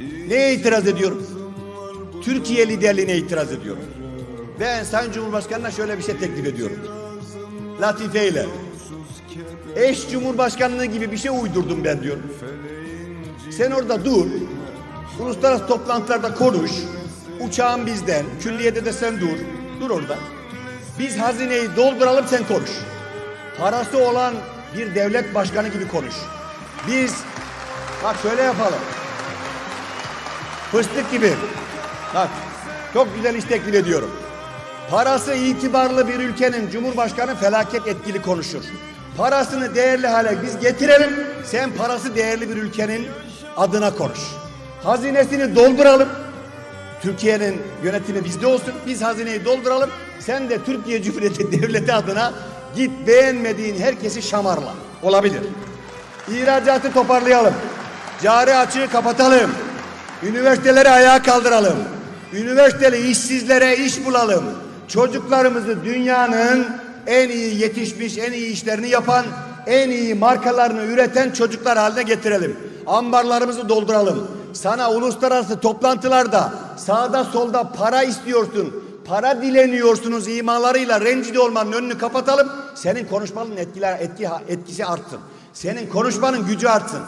Neye itiraz ediyorum? Türkiye liderliğine itiraz ediyorum. Ben Sayın Cumhurbaşkanı'na şöyle bir şey teklif ediyorum. Latife ile. Eş Cumhurbaşkanlığı gibi bir şey uydurdum ben diyorum. Sen orada dur. Uluslararası toplantılarda konuş. Uçağın bizden, külliyede de sen dur. Dur orada. Biz hazineyi dolduralım sen konuş. Parası olan bir devlet başkanı gibi konuş. Biz bak şöyle yapalım. Fıstık gibi. Bak çok güzel iş teklif ediyorum. Parası itibarlı bir ülkenin cumhurbaşkanı felaket etkili konuşur. Parasını değerli hale biz getirelim. Sen parası değerli bir ülkenin adına konuş. Hazinesini dolduralım. Türkiye'nin yönetimi bizde olsun. Biz hazineyi dolduralım. Sen de Türkiye Cumhuriyeti Devleti adına git beğenmediğin herkesi şamarla. Olabilir. İhracatı toparlayalım. Cari açığı kapatalım. Üniversiteleri ayağa kaldıralım. Üniversiteli işsizlere iş bulalım. Çocuklarımızı dünyanın en iyi yetişmiş, en iyi işlerini yapan, en iyi markalarını üreten çocuklar haline getirelim. Ambarlarımızı dolduralım. Sana uluslararası toplantılarda sağda solda para istiyorsun, para dileniyorsunuz imalarıyla rencide olmanın önünü kapatalım. Senin konuşmanın etkiler, etki, etkisi artsın. Senin konuşmanın gücü artsın.